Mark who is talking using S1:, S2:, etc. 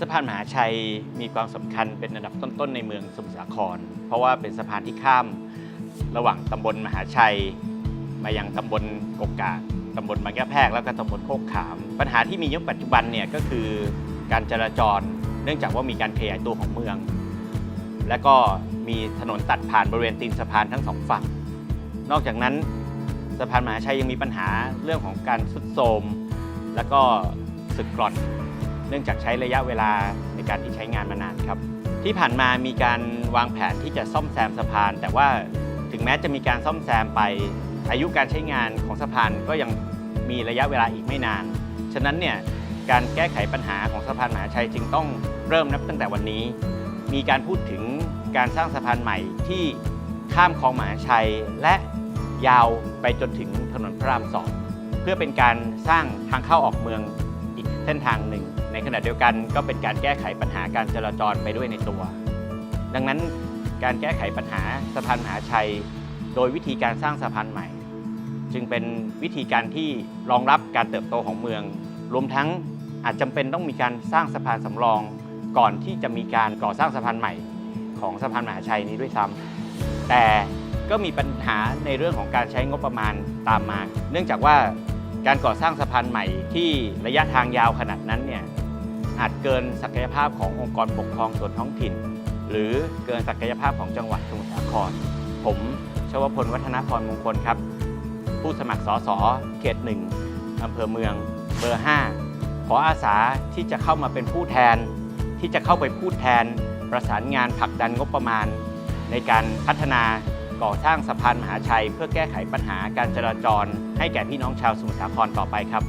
S1: สะพานมหาชัยมีความสำคัญเป็นอันดับต้น ๆ ในเมืองสมุทรสาคร เพราะว่าเป็นสะพานที่ข้าม ระหว่างตำบลมหาชัย มายังตำบลกกกากตำบลบางแก้วแพรกแล้วก็ตำบลโคกขาม ปัญหาที่มีอยุคปัจจุบันเนี่ยก็คือการจราจร เนื่องจากว่ามีการขยายตัวของเมือง และก็มีถนนตัดผ่านบริเวณตีนสะพานทั้งสองฝั่ง นอกจากนั้นสะพานมหาชัยยังมีปัญหาเรื่องของการสุดโทรมแล้วก็สึกกร่อน เนื่องจากใช้ระยะเวลาในการที่ใช้งานมานานครับ ที่ผ่านมามีการวางแผนที่จะซ่อมแซมสะพาน แต่ว่าถึงแม้จะมีการซ่อมแซมไป อายุการใช้งานของสะพานก็ยังมีระยะเวลาอีกไม่นาน ฉะนั้นเนี่ยการแก้ไขปัญหาของสะพานมหาชัยจึงต้องเริ่มนับตั้งแต่วันนี้ มีการพูดถึงการสร้างสะพานใหม่ที่ข้ามคลองมหาชัยและยาวไปจนถึงถนนพระรามสองเพื่อเป็นการสร้างทางเข้าออกเมืองอีกเส้นทางหนึ่ง ในขณะเดียวกันก็เป็นการแก้ไขปัญหาการจราจรไปด้วยในตัว ดังนั้นการแก้ไขปัญหาสะพานมหาชัย โดยวิธีการสร้างสะพานใหม่ จึงเป็นวิธีการที่รองรับการเติบโตของเมือง รวมทั้งอาจจำเป็นต้องมีการสร้างสะพานสำรองก่อนที่จะมีการก่อสร้างสะพานใหม่ ของสะพานมหาชัยนี้ด้วยซ้ำแต่ก็มีปัญหาในเรื่องของการใช้งบประมาณตามมา เนื่องจากว่าการก่อสร้างสะพานใหม่ที่ระยะทางยาวขนาดนั้นเนี่ย อาจเกินศักยภาพขององค์กรปกครองส่วนท้องถิ่น หรือเกินศักยภาพของจังหวัดสมุทรสาคร ผมชวพลวัฒนพรมงคลครับ ผู้สมัครสสเขตหนึ่งอำเภอเมืองเบอร์ 5 ขออาสาที่จะเข้ามาเป็นผู้แทน ที่จะเข้าไปพูดแทน ประสานงานผลักดันงบประมาณ ในการพัฒนาก่อสร้างสะพานมหาชัย เพื่อแก้ไขปัญหาการจราจร ให้แก่พี่น้องชาวสมุทรสาครต่อไปครับ